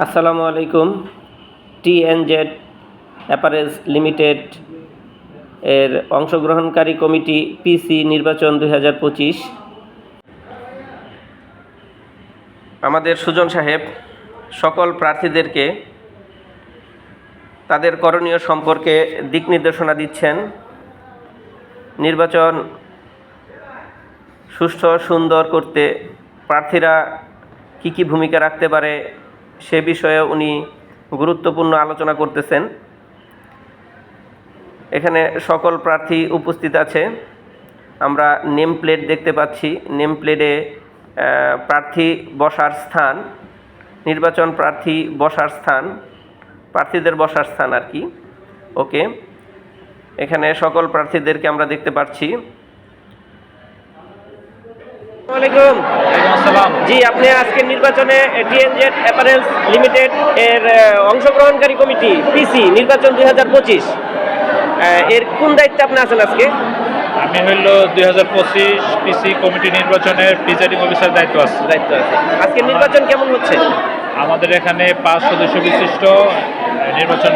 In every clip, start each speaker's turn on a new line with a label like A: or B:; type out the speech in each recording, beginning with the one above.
A: আসসালামু আলাইকুম। TNZ apparels limited এর অংশগ্রহণকারী কমিটি পিসি নির্বাচন দুই হাজার পঁচিশ। আমাদের সুজন সাহেব, সকল প্রার্থীদেরকে তাদের করণীয় সম্পর্কে দিক নির্দেশনা দিচ্ছেন। নির্বাচন সুষ্ঠু, সুন্দর করতে প্রার্থীরা কী কী ভূমিকা রাখতে পারে সে বিষয়ে উনি গুরুত্বপূর্ণ আলোচনা করতেছেন। এখানে সকল প্রার্থী উপস্থিত আছে। আমরা নেম প্লেট দেখতে পাচ্ছি। নেম প্লেটে প্রার্থী বসার স্থান, নির্বাচন প্রার্থী বসার স্থান, প্রার্থীদের বসার স্থান আর কি। ওকে, এখানে সকল প্রার্থীদেরকে আমরা দেখতে পাচ্ছি। আসসালামাইকুম জি আপনি আজকে নির্বাচনে টিএনজেড অ্যাপারেলস লিমিটেড এর অংশগ্রহণকারী কমিটি পিসি নির্বাচন দুই হাজার পঁচিশ। এর কোন দায়িত্বে আপনি আছেন আজকে?
B: আমি হইল দুই হাজার পঁচিশ পিসি কমিটি নির্বাচনের প্রিজাইডিং অফিসার দায়িত্ব আছে।
A: দায়িত্ব আছে। আজকে নির্বাচন কেমন হচ্ছে?
B: আমাদের এখানে পাঁচ সদস্য বিশিষ্ট নির্বাচন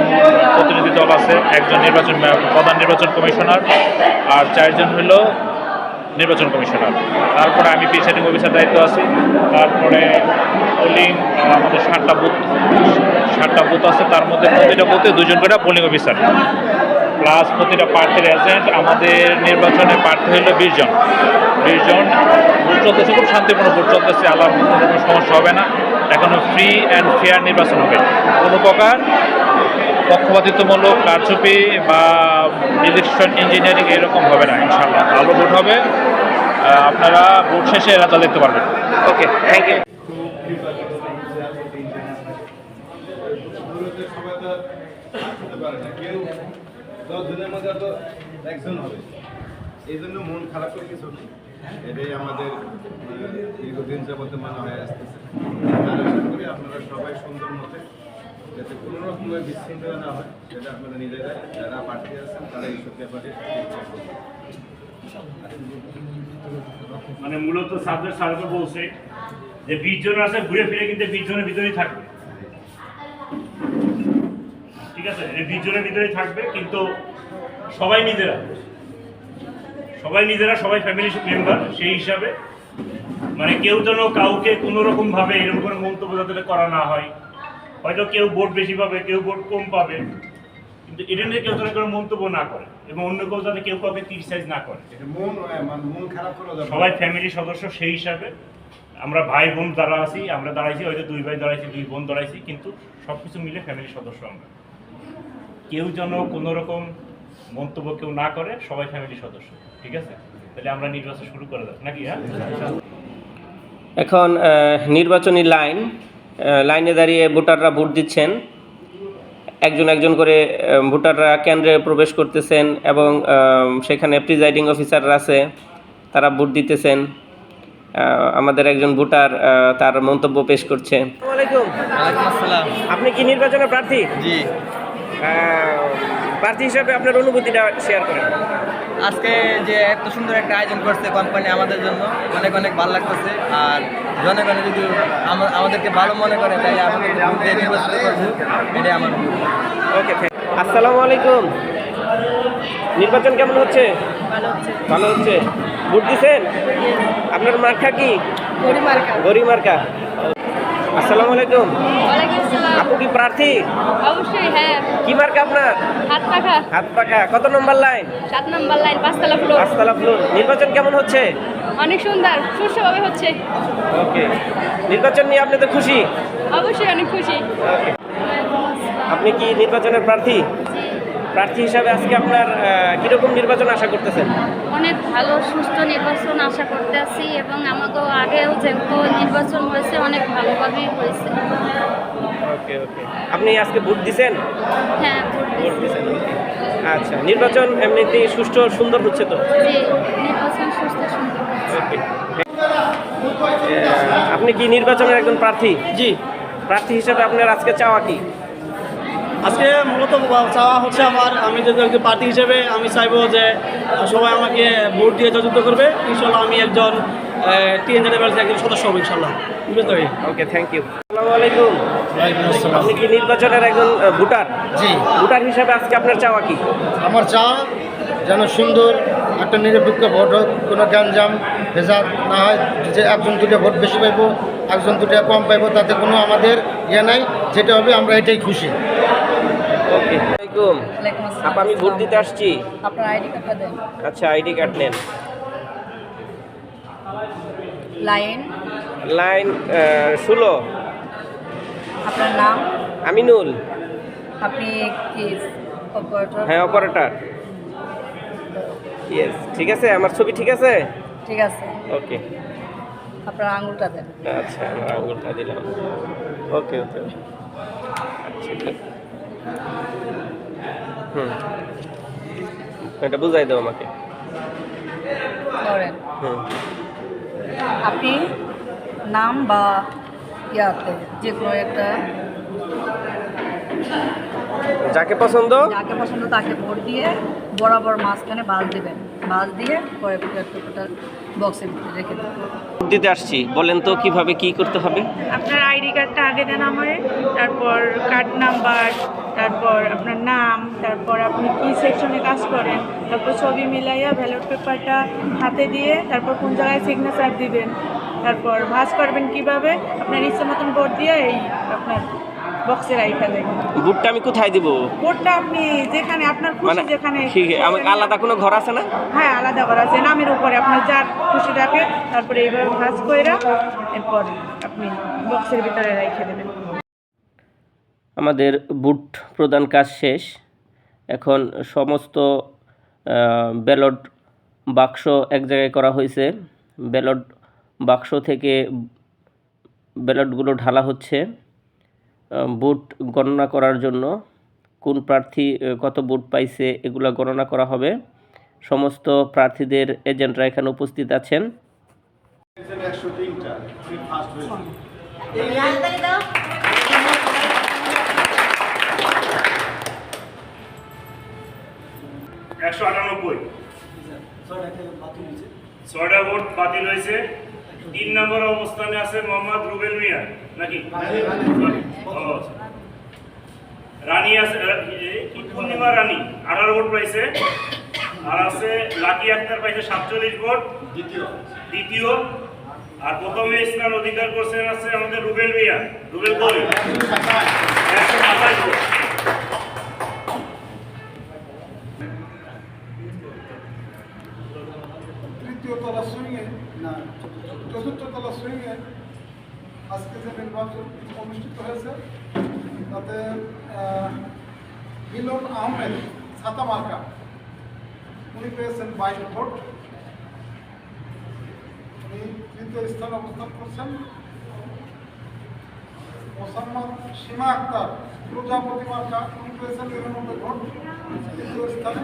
B: প্রতিনিধি দল আছে। একজন নির্বাচন প্রধান নির্বাচন কমিশনার আর চারজন হইল নির্বাচন কমিশনার। তারপরে আমি প্রিসাইডিং অফিসার দায়িত্ব আছি। তারপরে পোলিং আমাদের ষাটটা বুথ ষাটটা বুথ আছে। তার মধ্যে প্রতিটা বুথে দুজন করে পোলিং অফিসার প্লাস প্রতিটা প্রার্থীর এজেন্ট আমাদের নির্বাচনে প্রার্থী হলো বিশ জন। বিশ জন, ভোট চলতেছে, খুব শান্তিপূর্ণ ভোট চলতেছে। আল্লাহ কোনো সমস্যা হবে না। এখনও ফ্রি অ্যান্ড ফেয়ার নির্বাচন হবে। কোনো প্রকার পক্ষপাতিত্বমূলক কারচুপি বা ইলেকশন ইঞ্জিনিয়ারিং এরকম হবে না ইনশাল্লাহ ভালো ভোট হবে। আপনারা ভোট শেষে রেজাল্ট দেখতে পারবেন।
A: ওকে থ্যাংক ইউ
C: দূরত্বের সবাই তো আসতে পারে না কেউ দশ মধ্যে তো একজন হবে। এই জন্য মন খারাপ করে কিছু নেই। এটাই আমাদের দীর্ঘদিন যাবত মানা হয়ে আসতেছে। আপনারা সবাই সুন্দর মতে যাতে কোনো রকমের বিশৃঙ্খলা না হয় সেটা আপনারা নিজেরা যারা পার্টি আছেন, তারা এইসব ব্যাপারে চেষ্টা
D: মানে মূলত সাবজেক্ট স্যারকে বলছে যে বিশ জন আছে, ঘুরে ফিরে কিন্তু বিশ জনের ভিতরেই থাকবে। ঠিক আছে, এই বিশ জনের ভিতরেই থাকবে, কিন্তু সবাই নিজেরা। সবাই নিজেরা, সবাই ফ্যামিলি মেম্বার সেই হিসাবে। মানে কেউ যেন কাউকে কোনো রকম ভাবে এরকম কোনো মন্তব্য যাতে করা না হয় হয়তো কেউ ভোট বেশি পাবে কেউ ভোট কম পাবে কিন্তু এটা নিয়ে কেউ যেন কোনো মন্তব্য না করে এবং অন্য কেউ যাতে কেউ কাউকে ক্রিটিসাইজ না করে।
C: মন খারাপ করা যাবে না।
D: সবাই ফ্যামিলি সদস্য সেই হিসাবে। আমরা ভাই বোন দাঁড়া আছি আমরা দাঁড়াইছি হয়তো দুই ভাই দাঁড়াইছি দুই বোন দাঁড়াইছি কিন্তু সব কিছু মিলে ফ্যামিলি সদস্য আমরা। কেউ যেন কোনো রকম মন্তব্য কেউ না করে সবাই ফ্যামিলি সদস্য ঠিক আছে? তাহলে আমরা নির্বাচন শুরু করে দেব নাকি হ্যাঁ?
A: এখন নির্বাচনী লাইন। লাইনে দাঁড়িয়ে ভোটাররা ভোট দিচ্ছেন। একজন একজন করে ভোটাররা কেন্দ্রে প্রবেশ করতেছেন এবং সেখানে প্রিজাইডিং অফিসাররা আছে তারা ভোট দিতেছেন। আমাদের একজন ভোটার তার মন্তব্য পেশ করছে। আপনি কি নির্বাচনে প্রার্থী?
E: জি।
A: প্রার্থী হিসাবে আপনার অনুভূতিটা শেয়ার করেন।
E: আজকে যে এত সুন্দর একটা আয়োজন করছে কোম্পানি আমাদের জন্য অনেক অনেক ভালো লাগতেছে। আর জনগণে যদি আমা- আমাদেরকে ভালো মনে করে তাই আমাদের নির্বাচিত করব এটাই আমার।
A: ওকে আসসালামু আলাইকুম। নির্বাচন কেমন হচ্ছে? ভালো হচ্ছে। ভোট দিছেন? আপনার মার্কা কি? গরি মার্কা। আসসালামু আলাইকুম।
F: ওয়ালাইকুম আসসালাম।
A: আপু কি প্রার্থী?
F: অবশ্যই হ্যাঁ।
A: কি মার্কা আপনার?
F: হাত পাখা।
A: হাত পাখা। কত নম্বর লাইন?
F: সাত নম্বর লাইন পাঁচতলা ফ্লোর
A: পাঁচতলা ফ্লোর নির্বাচন কেমন হচ্ছে?
F: অনেক সুন্দর। সুষ্ঠুভাবে হচ্ছে।
A: ওকে। নির্বাচন নিয়ে আপনি তো খুশি?
F: অবশ্যই অনেক খুশি।
A: ওকে। আপনি কি নির্বাচনের প্রার্থী? প্রার্থী হিসাবে আজকে আপনার কীরকম নির্বাচন আশা করতেছেন?
F: অনেক ভালো সুস্থ নির্বাচন আশা করতে আছি এবং আমাকেও আগেও যেহেতু নির্বাচন হয়েছে অনেক ভালোভাবেই হয়েছে।
A: ওকে ওকে। আপনি আজকে ভোট দিছেন?
F: হ্যাঁ ভোট
A: ভোট দিছেন আচ্ছা নির্বাচন এমনিতেই সুষ্ঠু ও সুন্দর হচ্ছে তো?
F: জি নির্বাচন সুস্থ সুন্দর
A: ওকে। আপনি কি নির্বাচনের একজন প্রার্থী? জি। প্রার্থী হিসেবে আপনার আজকে চাওয়া কি?
G: আজকে মূলত চাওয়া হচ্ছে আমার আমি যদি একজন প্রার্থী হিসেবে আমি চাইব যে সবাই আমাকে ভোট দিয়ে জয়যুক্ত করবে। ইনশাল্লাহ আমি একজন একজন সদস্য হব ইনশাল্লাহ বুঝতে পারি?
A: ওকে থ্যাংক ইউ আসসালামু আলাইকুম। আপনি কি নির্বাচনের একজন ভোটার?
H: জি।
A: ভোটার হিসাবে আজকে আপনার চাওয়া কি?
H: আমার চা যেন সুন্দর একটা নিরপেক্ষ ভোট হোক কোনো গ্যাঞ্জাম ভেজাল না হয় যে একজন দুটো ভোট বেশি পাইবো একজন দুটো কম পাইবো তাতে কোনো আমাদের ইয়ে নাই যেটা হবে আমরা এটাই খুশি।
A: ওকে আসসালামাইকুম আপা আমি ভোট দিতে আসছি।
I: আপনার আইডি কার্ডটা দেন।
A: আচ্ছা আইডি কার্ড নেন।
I: লাইন।
A: লাইন ষোলো।
I: আপনার নাম?
A: আমিনুল।
I: আপনি কি অপারেটর
A: হ্যাঁ অপারেটর ইয়েস ঠিক আছে? আমার ছবি ঠিক আছে?
I: ঠিক আছে।
A: ওকে
I: আপনার আঙুলটা দেন।
A: আচ্ছা আমার আঙুলটা দিলাম। ওকে ওকে আচ্ছা হুম। এটা বুঝাই দাও আমাকে। হুম।
I: আপনি নাম বা ইয়াতে যে কোনো একটা
A: যাকে পছন্দ?
I: যাকে পছন্দ তাকে ভোট দিয়ে বরাবর মাঝখানে বাস দিবেন। বাস দিয়ে পরে বক্সের ভিতরে রেখে
A: ভোট দিতে আসছি। বলেন তো কীভাবে কি করতে হবে?
J: আপনার আইডি কার্ডটা আগে দেন আমায় তারপর কার্ড নাম্বার তারপর আপনার নাম তারপর আপনি কি সেকশনে কাজ করেন তারপর ছবি মিলাইয়া ব্যালট পেপারটা হাতে দিয়ে তারপর কোন জায়গায় সিগনেচার দিবেন তারপর ভাজ করবেন কীভাবে আপনার ইচ্ছে মতন ভোট দিয়ে এই আপনার বক্সে রাইখা দেবেন
A: বুটটা আমি কোথায় দিব?
J: ভোটটা আপনি যেখানে আপনার খুশি
A: মানে
J: যেখানে
A: ঠিক আছে আমার আলাদা কোনো ঘর আছে না?
J: হ্যাঁ আলাদা করা আছে। নামের উপরে আপনার যার খুশি তারপরে এইভাবে ভাজ কইরা এরপর আপনি বক্সের ভিতরে দেবেন।
A: আমাদের বুট প্রদান কাজ শেষ। এখন সমস্ত ব্যালট বাক্স এক জায়গায় করা হয়েছে। ব্যালট বাক্স থেকে ব্যালটগুলো ঢালা হচ্ছে। বুট গণনা করার জন্য কোন প্রার্থী কত ভোট পাইছে এগুলো গণনা করা হবে। সমস্ত প্রার্থীদের এজেন্টরা এখানে উপস্থিত আছেন।
C: একশো
D: আটানব্বই। ছয়টা ভোট বাতিল হয়েছে। তিন নম্বর অবস্থানে আছে মোহাম্মদ রুবেল মিয়া নাকি? রানী আছে আহ, কি পূর্ণিমা রানী? আঠারো ভোট পাইছে। আর আছে লাকি আক্তার পাইছে সাতচল্লিশ ভোট।
C: দ্বিতীয়।
D: দ্বিতীয়। আর প্রথমে স্থান অধিকার করছেন আছে আমাদের রুবেল মিয়া। রুবেল কবি
K: আহমেদ ছাতা মার্কা। উনি পেয়েছেন বাইশ ভোট। উনি তৃতীয় স্থানে অবস্থান করছেন। মোসাম্মদ সীমা আক্তার প্রজাপতি মার্কা উনি পেয়েছেন নিরানব্বই ভোট। তৃতীয় স্থানে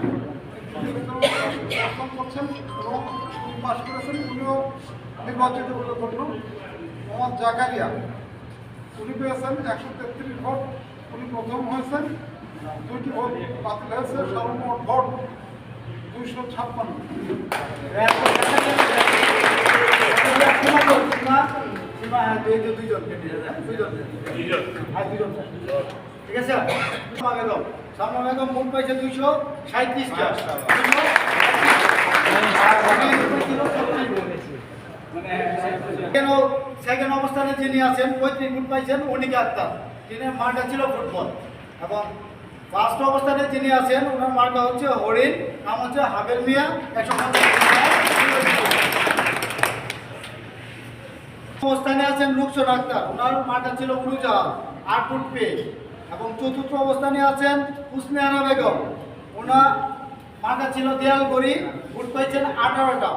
K: অবস্থান করছেন এবং পাশ করেছেন। উনিও নির্বাচিত জাকারিয়া, উনি পেয়েছেন একশো তেত্রিশ ভোট। উনি প্রথম হয়েছেন। দুইটি ভোট বাতিল হয়েছে সর্বমোট ভোট দুইশো ছাপ্পান্ন।
H: ঠিক আছে সালমা বেগম ভোট পাইছে দুইশো সাঁত্রিশটা কেন সেকেন্ড অবস্থানে যিনি আছেন পঁয়ত্রিশ ভোট পাইছেন অনিকা আক্তার তিনি মার্কা ছিল ফুটবল এবং ফার্স্ট অবস্থানে যিনি আছেন, ওনার মার্কা হচ্ছে হরিণ, নাম হচ্ছে হাবেল মিয়া, একশো অবস্থানে আছেন রুকসন আক্তার, ওনার মার্কা ছিল উড়ুজাহাজ, আট ফুট পেয়ে এবং চতুর্থ অবস্থানে আছেন আনা বেগম, ওনার মার্কা ছিল দেয়াল গড়ি ভোট পাইছেন আঠারোটা।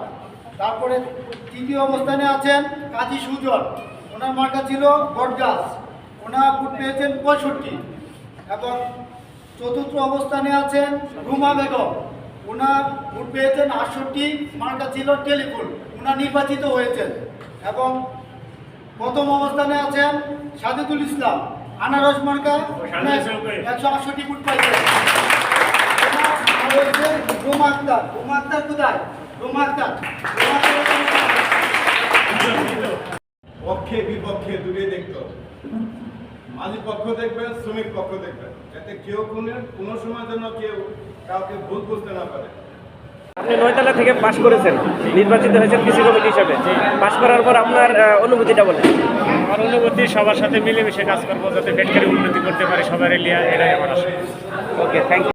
H: তারপরে তৃতীয় অবস্থানে আছেন কাজী সুজন, ওনার মার্কা ছিল বটগাছ, ওনার ভোট পেয়েছেন পঁয়ষট্টি। এবং চতুর্থ অবস্থানে আছেন রুমা বেগম। ওনার ভোট পেয়েছেন আটষট্টি, মার্কা ছিল টেলিফোন। ওনার নির্বাচিত হয়েছেন। এবং প্রথম অবস্থানে আছেন সাজেদুল ইসলাম। আনারস মার্কা? একশো আটষট্টি ফুট পাইছেন।
C: পক্ষে বিপক্ষে দূরে দেখতো। মাঝি পক্ষ দেখবেন শ্রমিক পক্ষ দেখবেন যাতে কেউ কোনো কোনো সময় যেন কেউ কাউকে ভুল বুঝতে না পারে।
A: আপনি নয়তলা থেকে পাশ করেছেন নির্বাচিত হয়েছেন কৃষি কমিটি হিসাবে। পাশ করার পর আপনার অনুভূতিটা বলেন।
L: আমার অনুভূতি সবার সাথে মিলেমিশে কাজ করব যাতে বেটকারি উন্নতি করতে পারে সবার এলিয়া এটাই আমার আশা।
A: Okay thank